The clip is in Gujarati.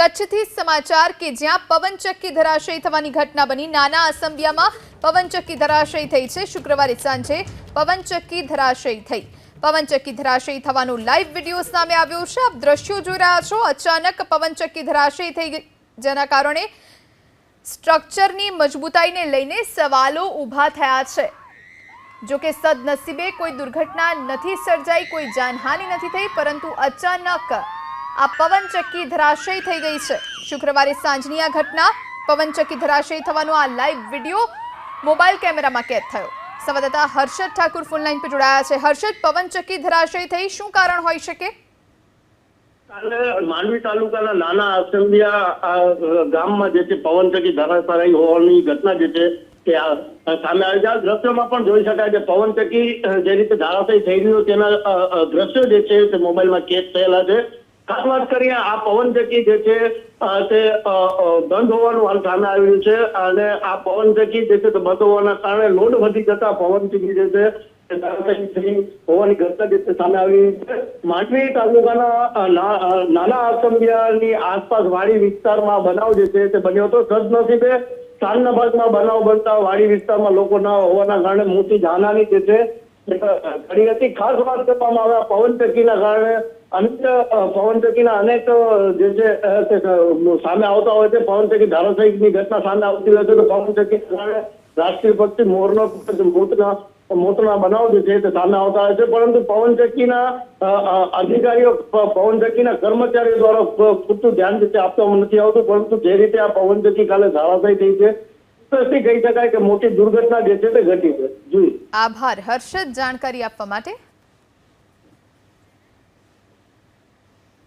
કચ્છથી સમાચાર કે જ્યાં પવનચક્કી ધરાશયી થવાની ઘટના બની. નાના અસંબિયામાં પવનચક્કી ધરાશયી થઈ છે. શુક્રવારે સાંજે પવનચક્કી ધરાશયી થઈ. પવનચક્કી ધરાશયી થવાનો લાઈવ વીડિયો સામે આવ્યો છે. આપ દ્રશ્યો જોઈ રહ્યા છો. અચાનક પવનચક્કી ધરાશયી થઈ જેના કારણે સ્ટ્રક્ચરની મજબૂતાઈને લઈને સવાલો ઊભા થયા છે. જો કે સદનસીબે કોઈ દુર્ઘટના નથી સર્જાઈ, કોઈ જાનહાનિ નથી થઈ, પરંતુ અચાનક આ પવનચક્કી ધરાશયી થઈ ગઈ છે. શુક્રવારે સાંજની આ ઘટના પવનચક્કી ધરાશયી થવાનો આ લાઈવ વીડિયો મોબાઈલ કેમેરામાં કેદ થયો. સંવાદદાતા હર્ષદ ઠાકુર ફૂલ લાઈન પર જોડાયા છે. હર્ષદ, પવનચક્કી ધરાશયી થઈ શું કારણ હોઈ શકે? કાલે માંડવી તાલુકાના નાના આસંબિયા ગામમાં જે છે પવનચક્કી ધરાશાયી હોવાની ઘટના જે છે તે સામે આવી છે. દ્રશ્યોમાં પણ જોઈ શકાય છે પવનચક્કી જે રીતે ધારાશાયી થઈ રહ્યું તેના દ્રશ્યો જે છે તે મોબાઈલમાં કેદ થયેલા છે. ખાસ વાત કરીએ, આ પવનચક્કી જે છે તે બંધ હોવાનું હાલ સામે આવ્યું છે અને આ પવનચક્કી જે છે તે બંધ હોવાના કારણે લોડ વધી જતા પવનચક્કી જે છે હોવાની ઘટના જે સામે આવી છે. માંડવી તાલુકાના નાના આસંબિયાની આસપાસ વાડી વિસ્તારમાં બનાવ જે છે તે બન્યો હતો. સદનસીબે સાંજના ભાગમાં બનાવ બનતા વાડી વિસ્તારમાં લોકો ના હોવાના કારણે મોટી જાનહાની જે છે કરી હતી ખાસ વાત કરવામાં આવે પવન ચક્કીના કારણે અનેક પવન ચક્કીના અનેક જે છે સામે આવતા હોય છે. પવનચક્કી ધારાશાયીની ઘટના સામે આવતી હોય છે તો પવનચક્કીના કારણે રાષ્ટ્રીય પક્ષી મોરનો મોતના મોતના બનાવ જે છે તે સામે આવતા હોય છે. પરંતુ પવનચક્કીના અ, અ, અધિકારીઓ પવન ચક્કીના કર્મચારીઓ દ્વારા પૂરતું ધ્યાન જે છે આપવામાં નથી આવતું. પરંતુ જે રીતે આ પવનચક્કી કાલે ધારાશાયી થઈ છે ચોક્કસથી કહી શકાય કે મોટી દુર્ઘટના જે છે તે ઘટી છે. જી. આભાર. હર્ષદ, જાણકારી આપવા માટે